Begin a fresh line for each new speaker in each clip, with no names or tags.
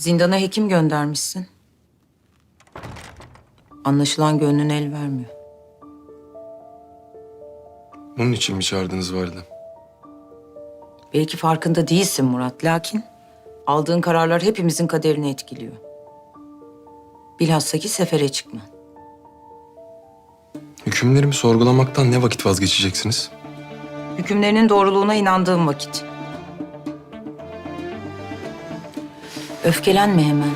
Zindana hekim göndermişsin. Anlaşılan gönlün el vermiyor.
Bunun için mi çağırdınız validem?
Belki farkında değilsin Murat. Lakin aldığın kararlar hepimizin kaderini etkiliyor. Bilhassa ki sefere çıkma.
Hükümlerimi sorgulamaktan ne vakit vazgeçeceksiniz?
Hükümlerinin doğruluğuna inandığım vakit. Öfkelenme hemen.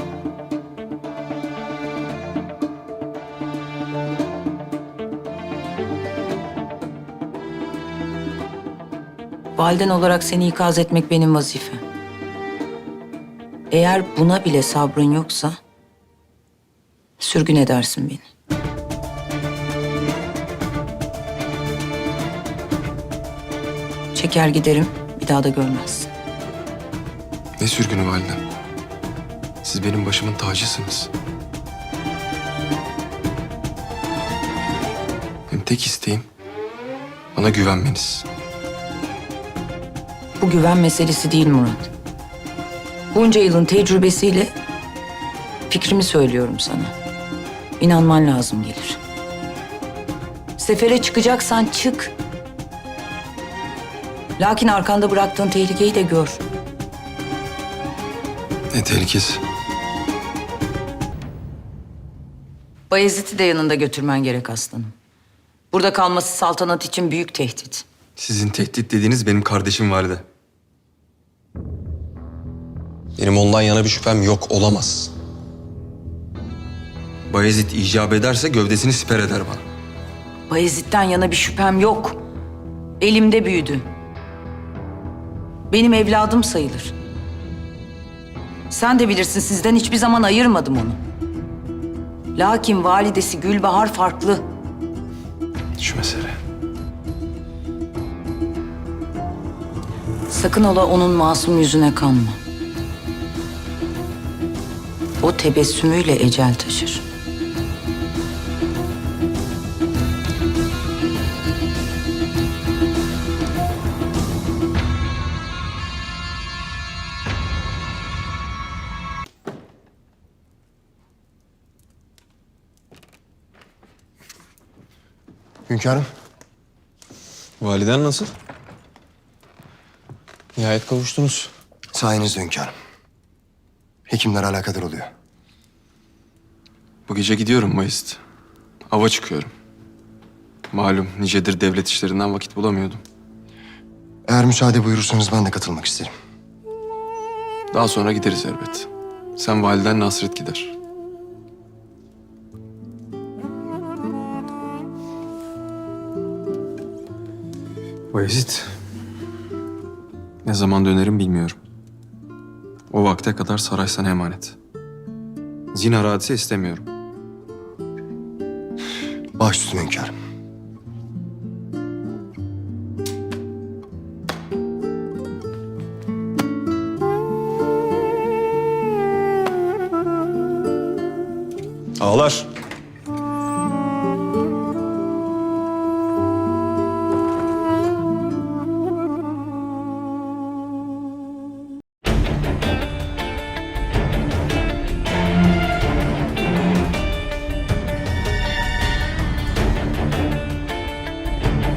Validen olarak seni ikaz etmek benim vazifem. Eğer buna bile sabrın yoksa sürgün edersin beni. Çeker giderim, bir daha da görmezsin.
Ne sürgünü validem? Siz benim başımın tacısınız. Benim tek isteğim bana güvenmeniz.
Bu güven meselesi değil Murat. Bunca yılın tecrübesiyle fikrimi söylüyorum sana. İnanman lazım gelir. Sefere çıkacaksan çık. Lakin arkanda bıraktığın tehlikeyi de gör.
Ne tehlikesi?
Bayezid'i de yanında götürmen gerek aslanım. Burada kalması saltanat için büyük tehdit.
Sizin tehdit dediğiniz benim kardeşim valide. Benim ondan yana bir şüphem yok, olamaz. Bayezid icap ederse gövdesini siper eder bana.
Bayezid'den yana bir şüphem yok. Elimde büyüdü. Benim evladım sayılır. Sen de bilirsin sizden hiçbir zaman ayırmadım onu. Lakin validesi Gülbahar farklı.
Şu mesele.
Sakın ola onun masum yüzüne kanma. O tebessümüyle ecel taşır.
Hünkârım,
Validen nasıl? Nihayet kavuştunuz.
sayenizde hünkârım. Hekimler alakadar oluyor.
Bu gece gidiyorum Bayezid. Ava çıkıyorum. Malum nicedir devlet işlerinden vakit bulamıyordum.
Eğer müsaade buyurursanız ben de katılmak isterim.
Daha sonra gideriz elbet. Sen validen Nasret gider. Bayezid. Ne zaman dönerim bilmiyorum. O vakte kadar saray sana emanet. Zinhar hadise istemiyorum.
Baş üstüne hünkârım.
Ağlar.